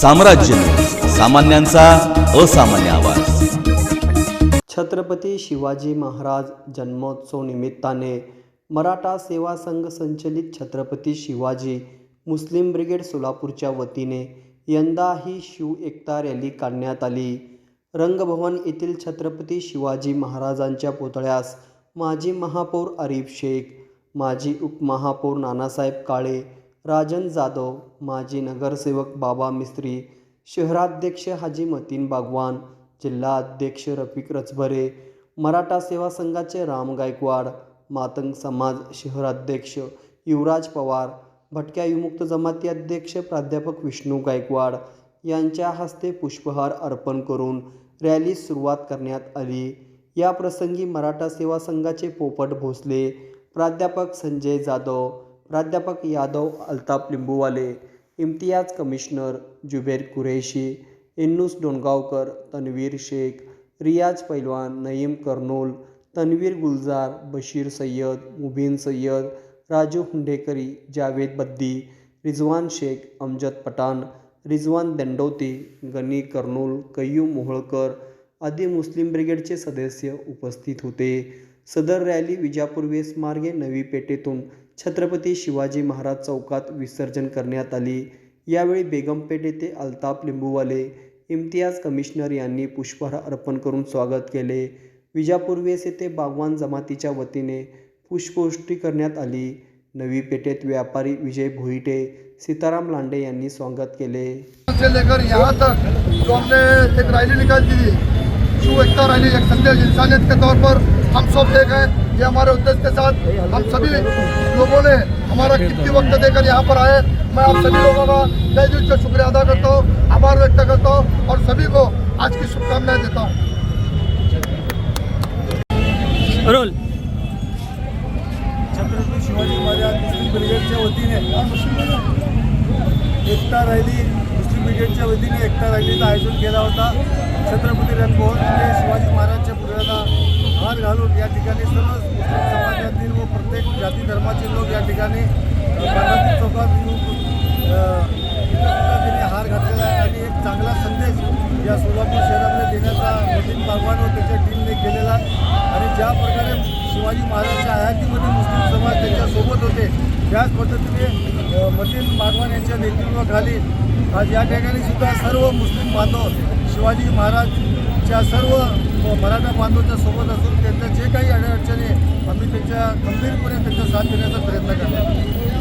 साम्राज्य. सामान्यांचा असामान्य आवाज. छत्रपती शिवाजी महाराज जन्मोत्सव निमित्ताने मराठा सेवा संघ संचलित छत्रपती शिवाजी मुस्लिम ब्रिगेड सोलापूरच्या वतीने यंदा ही शिव एकता रॅली काढण्यात आली. रंगभवन येथील छत्रपती शिवाजी महाराजांच्या पुतळ्यास माजी महापौर आरिफ शेख माजी उपमहापौर नानासाहेब काळे राजन जाधव माजी नगरसेवक बाबा मिस्त्री शहराध्यक्ष हाजी मतीन बागवान जिल्हा अध्यक्ष रफिक रचभरे मराठा सेवा संघाचे राम गायकवाड मातंग समाज शहराध्यक्ष युवराज पवार भटक्या विमुक्त जमाती अध्यक्ष प्राध्यापक विष्णू गायकवाड यांच्या हस्ते पुष्पहार अर्पण करून रॅलीस सुरुवात करण्यात आली. या प्रसंगी मराठा सेवा संघाचे पोपट भोसले प्राध्यापक संजय जाधव प्राध्यापक यादव अल्ताफ लिंबूवाले इम्तियाज कमिशनर जुबेर कुरेशी इन्नूस डोणगावकर तन्वीर शेख रियाज पैलवान नईम कर्नोल तन्वीर गुलजार बशीर सय्यद मुबीन सय्यद राजू हुंडेकरी जावेद बद्दी रिजवान शेख अमजद पठाण रिजवान दंडोती गनी कर्नूल कय्यूम मोहोळकर आदी मुस्लिम ब्रिगेडचे सदस्य उपस्थित होते. सदर रॅली विजापूर वेस मार्गे नवी पेठेतून छत्रपती शिवाजी महाराज चौकात विसर्जन करण्यात आली. यावेळी बेगमपेठ येथे अल्ताफ लिंबूवाले इम्तियाज कमिशनर यांनी पुष्पहार अर्पण करून स्वागत केले. विजापूर्वेस येथे बागवान जमातीच्या वतीने पुष्पवृष्टी करण्यात आली. नवी पेठेत व्यापारी विजय भोईटे सीताराम लांडे यांनी स्वागत केले. लेकर यहाँ तक जो हमने एक रैली निकाली थी शिव एकता रैली एक संदेश इंसानियत के तौर पर हम सब एक हैं। ये हमारे उद्देश्य के साथ हम सभी लोगों ने हमारा कीमती वक्त देकर यहाँ पर आए मैं आप सभी लोगों का तय दिल से शुक्रिया अदा करता हूँ आभार व्यक्त करता हूँ और सभी को आज की शुभकामनाएँ देता हूँ। रोल। छत्रपती शिवाजी महाराज मुस्लिम ब्रिगेडच्या वतीने। एकता रॅली मुस्लिम ब्रिगेडच्या वतीने एकता रॅलीचं आयोजन केला होता। छत्रपती म्हणजे शिवाजी महाराजच्या मान हार घालून या ठिकाणी सर्व मुस्लिम समाजातील व प्रत्येक जाती धर्माचे लोक या ठिकाणी बालाजी चौकात येऊन त्यांनी हार घातलेला आहे. आणि एक चांगला संदेश या सोलापूर शहरामध्ये देण्याचा नितीन बागवान व त्याच्या टीमने केलेला आणि ज्या प्रकारे शिवाजी महाराजच्या हयातीमध्ये मुस्लिम समाज त्यांच्यासोबत होते त्याच पद्धतीने मतीन बागवान यांच्या नेतृत्वाखाली आज या ठिकाणी सुद्धा सर्व मुस्लिम बांधव शिवाजी महाराजच्या सर्व मराठा बांधवाच्या सोबत असून त्यांच्या जे काही अडचणी आम्ही त्यांच्या गंभीरपणे त्यांचा साथ देण्याचा प्रयत्न करणार